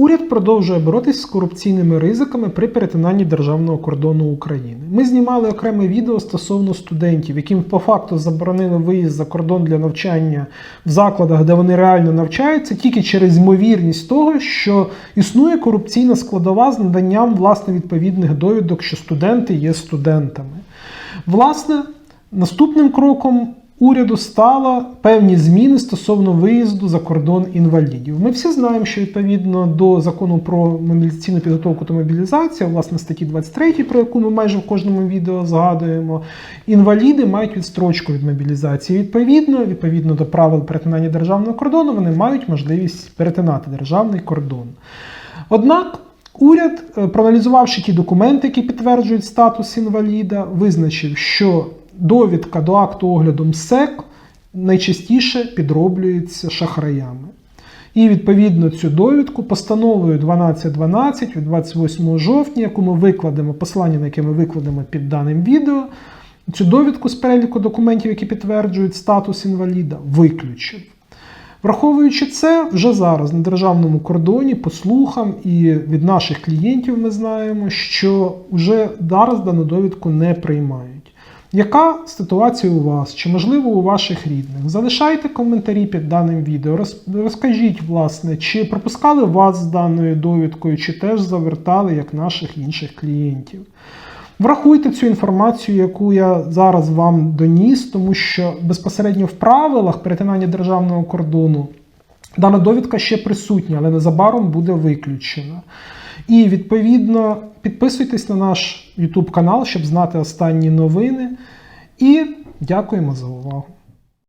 Уряд продовжує боротися з корупційними ризиками при перетинанні державного кордону України. Ми знімали окреме відео стосовно студентів, яким по факту заборонили виїзд за кордон для навчання в закладах, де вони реально навчаються, тільки через ймовірність того, що існує корупційна складова з наданням власне відповідних довідок, що студенти є студентами. Власне, наступним кроком уряду стало певні зміни стосовно виїзду за кордон інвалідів. Ми всі знаємо, що відповідно до закону про мобілізаційну підготовку та мобілізацію, власне статті 23, про яку ми майже в кожному відео згадуємо, інваліди мають відстрочку від мобілізації. Відповідно, відповідно до правил перетинання державного кордону, вони мають можливість перетинати державний кордон. Однак уряд, е, проаналізувавши ті документи, які підтверджують статус інваліда, визначив, що довідка до акту огляду МСЕК найчастіше підроблюється шахраями. І відповідно цю довідку постановою 1212 від 28 жовтня, яку ми викладемо, посилання на яке ми викладемо під даним відео, цю довідку з переліку документів, які підтверджують статус інваліда, виключив. Враховуючи це, вже зараз на державному кордоні, по слухам і від наших клієнтів ми знаємо, що вже зараз дану довідку не приймають. Яка ситуація у вас? Чи можливо у ваших рідних? Залишайте коментарі під даним відео. Розкажіть, власне, чи пропускали вас з даною довідкою, чи теж завертали як наших інших клієнтів. Врахуйте цю інформацію, яку я зараз вам доніс, тому що безпосередньо в правилах перетинання державного кордону дана довідка ще присутня, але незабаром буде виключена. І відповідно підписуйтесь на наш YouTube канал, щоб знати останні новини. І дякуємо за увагу.